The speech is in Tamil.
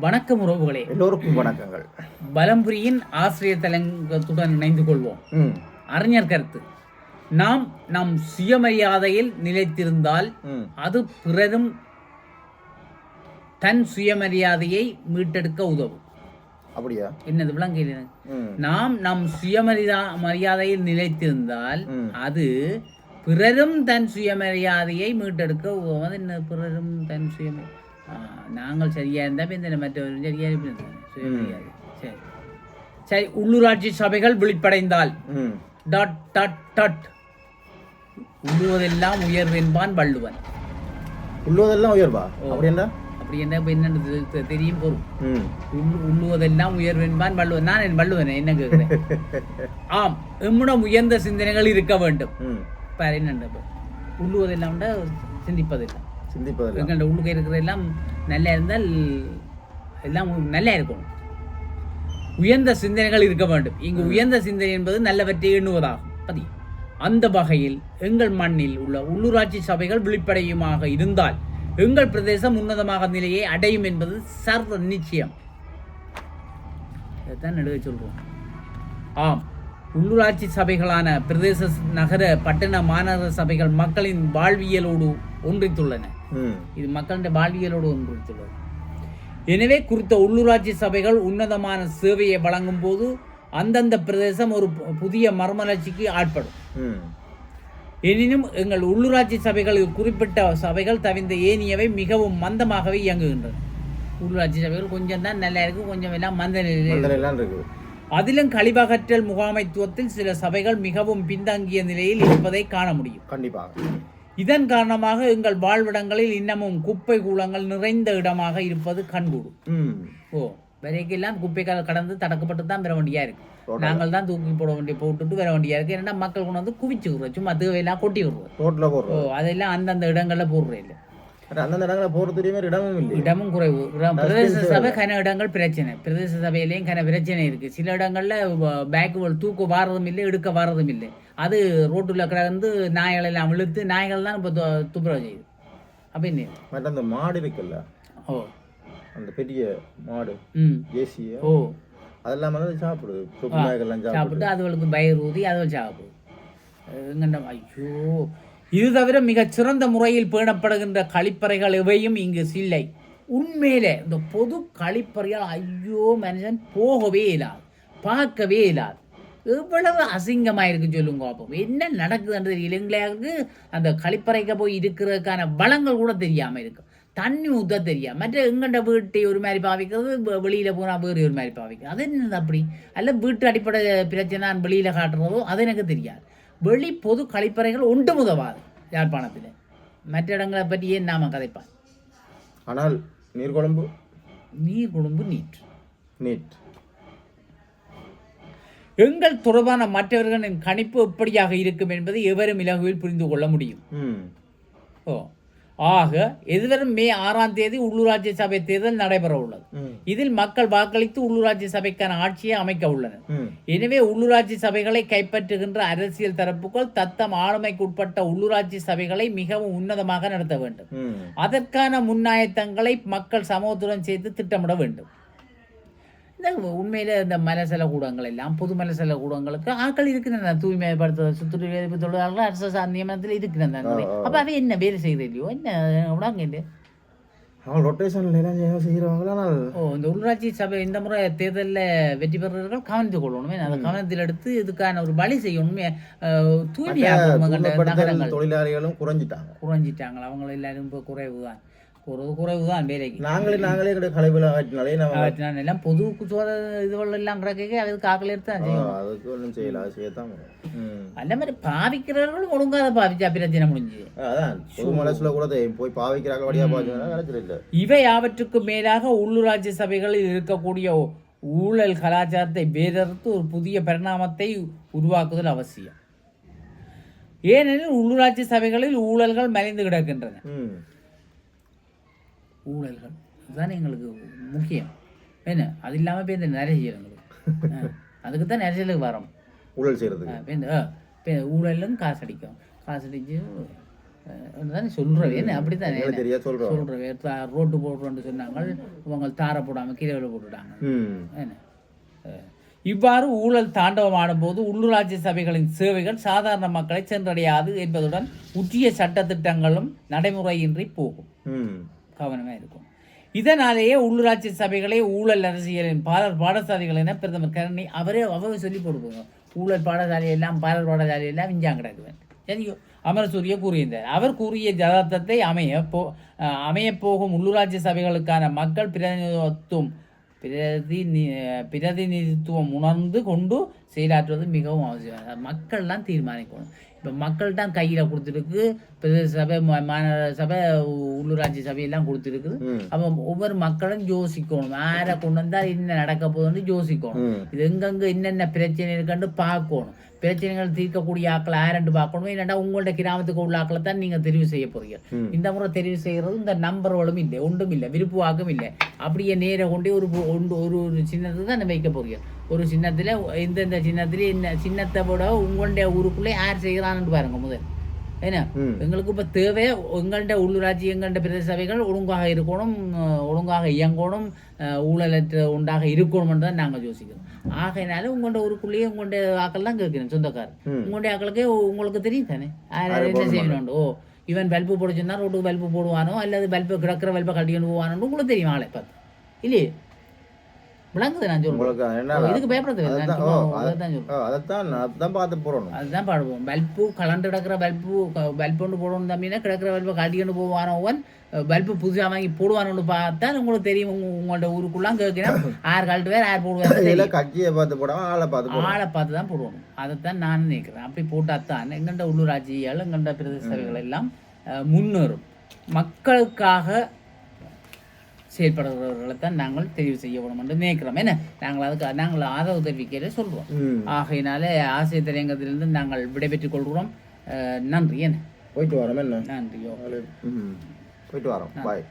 வணக்கம் உறவுகளே. எல்லோருக்கும் வணக்கங்கள். பலம்புரியின் ஆசிரியர் தலைங்கத்துடன் இணைந்து கொள்வோம். அறிஞர் கருத்து. நாம் நம் சுயமரியாதையில் நிலைத்திருந்தால் அது பிறரும் தன் சுயமரியாதையை மீட்டெடுக்க உதவும். அப்படியா? என்னது விளங்க ம். நாம் நம் சுயமரியா மரியாதையில் நிலைத்திருந்தால். அது பிறரும் தன் சுயமரியாதையை மீட்டெடுக்க உதவும். என்ன பிறரும் தன் சுயமரி நாங்கள் சரியா இருந்தா இந்த மற்றவரும் சரியா இருப்பாங்க. சுயமரியாதை சரி சரி உள்ளூராட்சி சபைகள் விழிப்படைந்தால் டாட் டாட் டாட் உள்ளுவதெல்லாம் உயர்வென்பான் வள்ளுவன் உள்ளதெல்லாம் உயர்வா அப்படி என்ன இப்ப என்னன்னு தெ- தெ- தெரியும் பொருள் உள்ளுவதெல்லாம் உயர்வென்பான் வள்ளுவன் நான் என் வள்ளுவன் என்ன கேட்கிறேன் ஆம் எம்முடம் உயர்ந்த சிந்தனைகள் இருக்க வேண்டும் பாரு என்னண்டு இப்ப. உள்ளுவதெல்லாம் சிந்திப்பதில்லை சிந்திப்பதில்லை எங்கள்ட உள்ளுக்கு இருக்கிற எல்லாம் நல்லா இருந்தால் எல்லாம் நல்லா இருக்கணும். உயர்ந்த சிந்தனைகள் இருக்க வேண்டும். இங்கு உயர்ந்த சிந்தனை என்பது நல்லவற்றை எண்ணுவதாகும். பதி. அந்த வகையில் எங்கள் மண்ணில் உள்ள உள்ளூராட்சி சபைகள் விழிப்படையுமாக இருந்தால் எங்கள் பிரதேசம் உன்னதமாக நிலையை அடையும் என்பது சர்வ நிச்சயம். இதைத்தான் நடுவே சொல்றோம். ஆம். உள்ளூராட்சி சபைகளான பிரதேச நகர பட்டண மாநகர சபைகள் மக்களின் வாழ்வியலோடு ஒன்றித்துள்ளன. இது மக்களின் வாழ்வியலோடு ஒன்றித்துள்ளது எனவே குறித்த உள்ளூராட்சி சபைகள் உன்னதமான சேவையை வழங்கும் போது அந்தந்த பிரதேசம் ஒரு புதிய மறுமலர்ச்சிக்கு ஆட்படும். எனினும் எங்கள் உள்ளூராட்சி சபைகளில் குறிப்பிட்ட சபைகள் தவிர்ந்த ஏனியவை மிகவும் மந்தமாகவே இயங்குகின்றன. உள்ளூராட்சி சபைகள் கொஞ்சம் தான் நல்லா இருக்கு கொஞ்சம் எல்லாம் மந்த நிலையில் இருக்குது. அதிலும் கழிவகற்றல் முகாமைத்துவத்தில் சில சபைகள் மிகவும் பின்தங்கிய நிலையில் இருப்பதை காண முடியும். கண்டிப்பாக. இதன் காரணமாக எங்கள் வாழ்விடங்களில் இன்னமும் குப்பை கூலங்கள் நிறைந்த இடமாக இருப்பது கண்கூடும். ஓ வரைக்கெல்லாம் குப்பைக்கால் கடந்து தடக்கப்பட்டு தான் வர வேண்டியா இருக்கு. நாங்கள் தான் தூக்கி போட வேண்டிய போட்டுட்டு வர வேண்டியா இருக்கு. ஏன்னா மக்கள் கொண்டு வந்து குவிச்சு விடுறோம். சும்மா தேவையெல்லாம் கொட்டி விடுறோம். ஓ போடுறோம். அதெல்லாம் அந்தந்த இடங்கள்ல போடுறோம் இல்லை. அந்தந்த இடங்களில் போகிறதுலேயே மாதிரி இடமும் இல்லை இடமும் குறைவு. பிரதேச சபை கன இடங்கள் பிரச்சனை. பிரதேச சபையிலையும் கன பிரச்சனை இருக்கு. சில இடங்கள்ல பேக் தூக்க வாரதும் இல்லை எடுக்க வாரதும் இல்லை. அது ரோட்டுல கிடந்து நாய்கள் எல்லாம் இழுத்து நாய்கள் தான் இப்போ துப்புரவு செய்யுது. அப்ப என்ன? மற்ற அந்த மாடு இருக்குல்ல? ஓ. அந்த பெரிய மாடு ம். தேசிய ஓ. அதெல்லாம் சாப்பிடுது சாப்பிடுது சாப்பிட்டு அதுகளுக்கு பயிர் ஊதி அதுகள் எங்கண்ட ஐயோ. இது தவிர மிகச் சிறந்த முறையில் பேணப்படுகின்ற கழிப்பறைகள் எவையும் இங்கு இல்லை உண்மையிலே இந்த பொது கழிப்பறைகள் ஐயோ மனுஷன் போகவே இல்லாது பார்க்கவே இல்லாது. எவ்வளவு அசிங்கமாக இருக்கு சொல்லுங்க அப்போ. என்ன நடக்குதுன்றது எங்களுக்கு அந்த கழிப்பறைக்கு போய் இருக்கிறதுக்கான வளங்கள் கூட தெரியாமல் இருக்கு. தண்ணி ஊற்ற தெரியாது மற்ற எங்கண்ட வீட்டை ஒரு மாதிரி பாவிக்கிறது வெளியில போனால் வேறு ஒரு மாதிரி பாவிக்கிறது. அது என்னது அப்படி? அல்ல வீட்டு அடிப்படை பிரச்சனை நான் வெளியில காட்டுறதோ அது எனக்கு தெரியாது. வெளி பொது கழிப்பறைகள் ஒன்று உதவாது யாழ்ப்பாணத்தில். மற்ற இடங்களை பற்றி ஏன் நாம கதைப்பான் ஆனால் நீர்குழம்பு? நீர் குழும்பு நீட் நீட் எங்கள் தொடர்பான மற்றவர்களின் கணிப்பு எப்படியாக இருக்கும் என்பதை எவரும் இலகுவில் புரிந்து கொள்ள முடியும். ஓ. ஆக எதிர்வரும் மே ஆறாம் தேதி உள்ளூராட்சி சபை தேர்தல் நடைபெற உள்ளது. இதில் மக்கள் வாக்களித்து உள்ளூராட்சி சபைக்கான ஆட்சியை அமைக்க உள்ளனர். எனவே உள்ளூராட்சி சபைகளை கைப்பற்றுகின்ற அரசியல் தரப்புகள் தத்தம் ஆளுமைக்குட்பட்ட உள்ளூராட்சி சபைகளை மிகவும் உன்னதமாக நடத்த வேண்டும். அதற்கான முன்னாயத்தங்களை மக்கள் சமூகத்துடன் சேர்த்து திட்டமிட வேண்டும். இந்த உண்மையில இந்த மலசல கூடங்கள் எல்லாம் பொது மலசல கூடங்களுக்கு ஆட்கள் இருக்கின்றன தூய்மைப்படுத்த சுற்றுலா தொழிலாளர்கள் அரசு சார் நியமனத்தில் இருக்கின்றன அப்ப அவை என்ன வேலை இல்லையோ? என்ன விடாங்க அவங்க ரொட்டேஷன்ல எல்லாம் செய்ய- செய்கிறவங்க ஆனால். ஓ இந்த உள்ளாட்சி சபை இந்த முறை தேர்தலில் வெற்றி பெறுறவர்கள் கவனித்துக் கொள்ளணுமே. அதை கவனத்தில் எடுத்து இதுக்கான ஒரு வழி செய்யணுமே. நகரங்கள். தொழிலாளிகளும் குறைஞ்சிட்டாங்க. குறைஞ்சிட்டாங்களா அவங்க எல்லாரும் இப்போ குறைவு தான். குறைவு குறைவு தான் வேலைக்கு நாங்களே நாங்களே எங்களுடைய ஆட்டினாலே நம்ம நான் எல்லாம் பொது சோத இதுகள் எல்லாம் கிடக்க அதுக்கு காக்கல எடுத்து தான் செய்யணும் அதுக்கு ஒன்றும் செய்யல அது செய்யத்தான் அந்த மாதிரி பாவிக்கிறவர்களும் ஒழுங்காத பாவிச்சா பிரச்சனை முடிஞ்சு அதான் பொது மனசுல கூட. போய் பாவிக்கிறாங்க வழியா கிடைச்சது இல்லை இவை யாவற்றுக்கு மேலாக உள்ளூராட்சி சபைகளில் இருக்கக்கூடிய ஊழல் கலாச்சாரத்தை வேறறுத்து ஒரு புதிய பரிணாமத்தை உருவாக்குதல் அவசியம் ஏனெனில் உள்ளூராட்சி சபைகளில் ஊழல்கள் மறைந்து கிடக்கின்றன ஊழல்கள் இதுதான் எங்களுக்கு முக்கியம். என்ன அது இல்லாமல் இப்போ இந்த நிறைய ஆ, அதுக்கு தான் நிறைய வரோம். ஊழல் இப்ப ஊழலும் காசு அடிக்கும். காசு அடிச்சு தானே சொல்கிறவே அப்படி தானே ரோட்டு போடுறோன்னு சொன்னாங்க. இவங்க தார போடாமல் கீழே போட்டுட்டாங்க. என்ன இவ்வாறு ஊழல் தாண்டவமாடும் போது உள்ளூராட்சி சபைகளின் சேவைகள் சாதாரண மக்களை சென்றடையாது என்பதுடன் உற்றிய சட்டத்திட்டங்களும் நடைமுறையின்றி போகும். கவனமாக இருக்கும் இதனாலேயே உள்ளூராட்சி சபைகளை ஊழல் அரசியலின் பாலர் பாடசாலைகள் என பிரதமர் கருணை அவரே அவரே சொல்லி போடுவாங்க ஊழல் பாடசாலை எல்லாம் பாலர் பாடசாலை எல்லாம் விஞ்சாங்க கிடக்குவேன். சரியோ? அமரசூரிய கூறியிருந்தார். அவர் கூறிய ஜதார்த்தத்தை அமைய போ அஹ் போகும் உள்ளூராட்சி சபைகளுக்கான மக்கள் பிரதிநிதித்துவம் பிரதிநி பிரதிநிதித்துவம் உணர்ந்து கொண்டு செயலாற்றுவது மிகவும் அவசியம். மக்கள்லாம் தீர்மானிக்கணும். இப்போ மக்கள் தான் கையில் கொடுத்துருக்கு பிரதேச சபை மாநகர சபை உள்ளூராட்சி சபையெல்லாம் கொடுத்துருக்குது அப்போ ஒவ்வொரு மக்களும் யோசிக்கணும். யாரை கொண்டு வந்தால் என்ன நடக்க போகுதுன்னு யோசிக்கணும். இது எங்கெங்க என்னென்ன பிரச்சனை இருக்குன்னு பார்க்கணும். பிரச்சனைகள் தீர்க்கக்கூடிய ஆக்களை யாருன்னு பார்க்கணும் இல்லைன்னா உங்கள்ட்ட கிராமத்துக்கு உள்ள ஆக்களை தான் நீங்கள் தெரிவு செய்ய போறீங்க. இந்த முறை தெரிவு செய்கிறது இந்த நம்பர்களும் இல்லை ஒன்றும் இல்லை விருப்பு வாக்கும் இல்லை. அப்படியே நேர கொண்டு ஒரு ஒன்று ஒரு சின்னத்துக்கு தான் வைக்க போறீங்க. ஒரு சின்னத்தில் இந்தந்த சின்னத்துல இந்த சின்னத்தை விட உங்களுடைய ஊருக்குள்ளே யார் செய்கிறான்னு பாருங்க முதல். என்ன ம். எங்களுக்கு இப்போ தேவை எங்கள்கிட்ட உள்ளூராட்சி எங்கள்கிட்ட பிரதேச சபைகள் ஒழுங்காக இருக்கணும் ஒழுங்காக இயங்கணும் ஊழலற்ற உண்டாக இருக்கணும்னு தான் நாங்கள் யோசிக்கிறோம். ஆகையினால உங்கள்கிட்ட ஊருக்குள்ளேயே உங்கள்கிட்ட ஆக்கள் தான் கேட்கிறேன் சொந்தக்காரர். உங்களுடைய ஆக்களுக்கே உங்களுக்கு தெரியும் தானே? என்ன செய்யணும் ஓ இவன் பல்பு போட சொன்னா ரோட்டுக்கு பல்பு போடுவானோ அல்லது பல்பு கிடக்கிற பல்பை கட்டிக்கொண்டு போவானோ உங்களுக்கு தெரியும் ஆளை பார்த்து. இல்லையே? விளங்குது நான் என்ன ஓ, இதுக்கு பயப்பட தேவை நான் அதுதான், சும்மா ஓ, அது- அதைத்தான் அதான் பார்த்து போறோம் அதுதான் பாடுவோம். பல்பு கலண்டு கிடக்கிற பல்பு பல்பு ஒன்று போடணும் தம்பினா கிடக்கிற பல்பை கட்டிக்கொண்டு போவானவன் பல்பு புதுசாக வாங்கி போடுவானு பார்த்தா உங்களுக்கு தெரியும். உங்க உங்களோட ஊருக்குள்ளாம் கேட்கிறேன். யார் கழட்டுவார் யார் போடுவார் இதுல கட்சியை பார்த்து போடாம ஆளை பார்த்து போடணும். ஆளை பார்த்து தான் போடுவோம். அதைத்தான் நான் நினைக்கிறேன். அப்படி போட்டால் தான் எங்கண்ட உள்ளூராட்சிகள் எங்கண்ட பிரதேச சபைகள் எல்லாம் முன்னேறும். மக்களுக்காக செயல்படுறவர்களை தான் நாங்கள் தெரிவு செய்ய வேணும் என்று நினைக்கிறோம். என்ன? நாங்கள் அதுக்கு நாங்கள் ஆதரவு தெரிவிக்கையில சொல்கிறோம் ஆகையினால ஆசிரியர் தலையங்கத்திலிருந்து நாங்கள் விடைபெற்றுக் கொள்கிறோம். நன்றி. என்ன? போயிட்டு வரோம். என்ன? நன்றியோ. போயிட்டு வரோம். பாய்